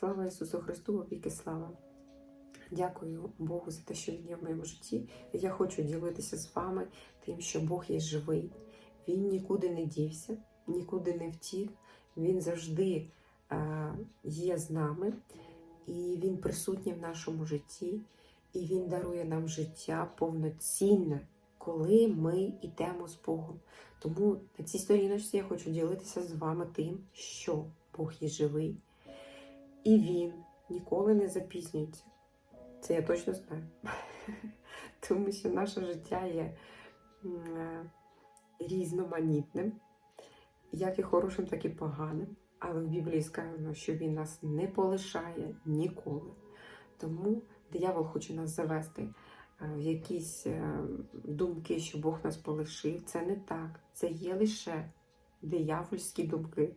Слава Ісусу Христу, віки слава! Дякую Богу за те, що Він є в моєму житті. Я хочу ділитися з вами тим, що Бог є живий. Він нікуди не дівся, нікуди не втік. Він завжди е, є з нами, і Він присутній в нашому житті, і Він дарує нам життя повноцінне, коли ми йдемо з Богом. Тому на цій сторіночці я хочу ділитися з вами тим, що Бог є живий, і Він ніколи не запізнюється. Це я точно знаю. Тому що наше життя є е, різноманітним, як і хорошим, так і поганим. Але в Біблії сказано, що він нас не полишає ніколи. Тому диявол хоче нас завести е, в якісь е, думки, що Бог нас полишив. Це не так. Це є лише диявольські думки.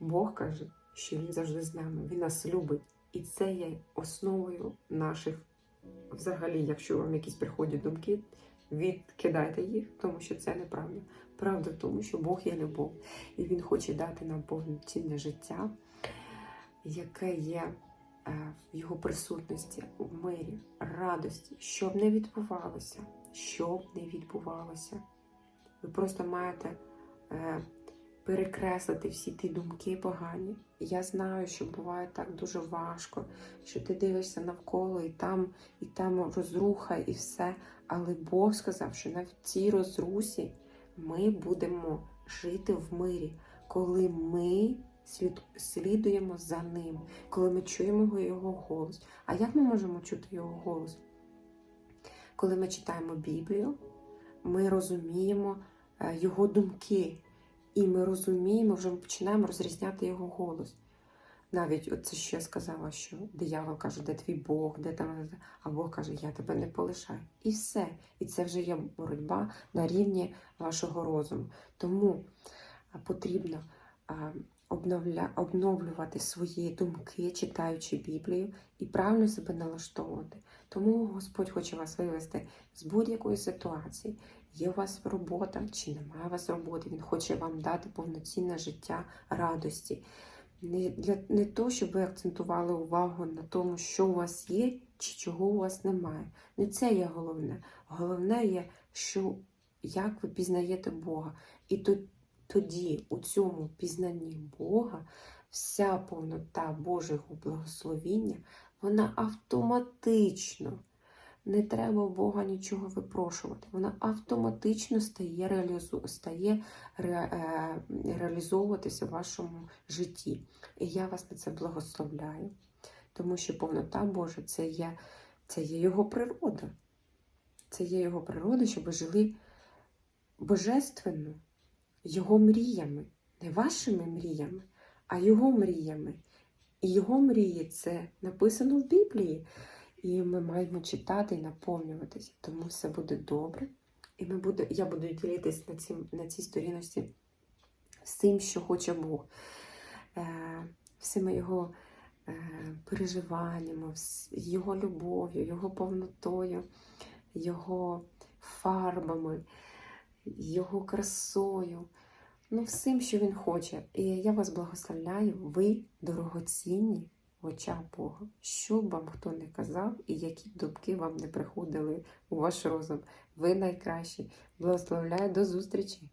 Бог каже, що Він завжди з нами, Він нас любить. І це є основою наших, взагалі, якщо вам якісь приходять думки, відкидайте їх, тому що це неправда. Правда в тому, що Бог є любов, і Він хоче дати нам повноцінне життя, яке є е, в його присутності, в мирі, радості, що б не відбувалося, що б не відбувалося. Ви просто маєте е, перекреслити всі ті думки погані. Я знаю, що буває так дуже важко, що ти дивишся навколо і там, і там розруха, і все. Але Бог сказав, що на цій розрусі ми будемо жити в мирі, коли ми слідуємо за ним, коли ми чуємо його голос. А як ми можемо чути його голос? Коли ми читаємо Біблію, ми розуміємо е, його думки. І ми розуміємо, вже ми починаємо розрізняти його голос. Навіть це ще сказала, що диявол каже, де твій Бог, де там, а Бог каже, я тебе не полишаю. І все. І це вже є боротьба на рівні вашого розуму. Тому потрібно обновля, обновлювати свої думки, читаючи Біблію, і правильно себе налаштовувати. Тому Господь хоче вас вивести з будь-якої ситуації. Є у вас робота чи немає у вас роботи, Він хоче вам дати повноцінне життя радості. Не, для, не то, щоб ви акцентували увагу на тому, що у вас є чи чого у вас немає. Не це є головне. Головне є, що як ви пізнаєте Бога. І то, тоді, у цьому пізнанні Бога, вся повнота Божого благословіння, вона автоматично. Не треба Бога нічого випрошувати. Вона автоматично стає, реалізу... стає ре... е... реалізовуватися в вашому житті. І я вас на це благословляю, тому що повнота Божа це є, це є Його природа. Це є Його природа, щоб ви жили божественно, Його мріями, не вашими мріями, а Його мріями. І Його мрії це написано в Біблії. І ми маємо читати і наповнюватися, тому все буде добре. І ми буде, я буду ділитися на, цім, на цій сторіночці всім, що хоче Бог, е, всіми його е, переживаннями, його любов'ю, його повнотою, його фарбами, його красою. Ну, всім, що він хоче. І я вас благословляю, ви дорогоцінні в очах Бога. Що б вам хто не казав, і які думки вам не приходили у ваш розум. Ви найкращі. Благословляю до зустрічі!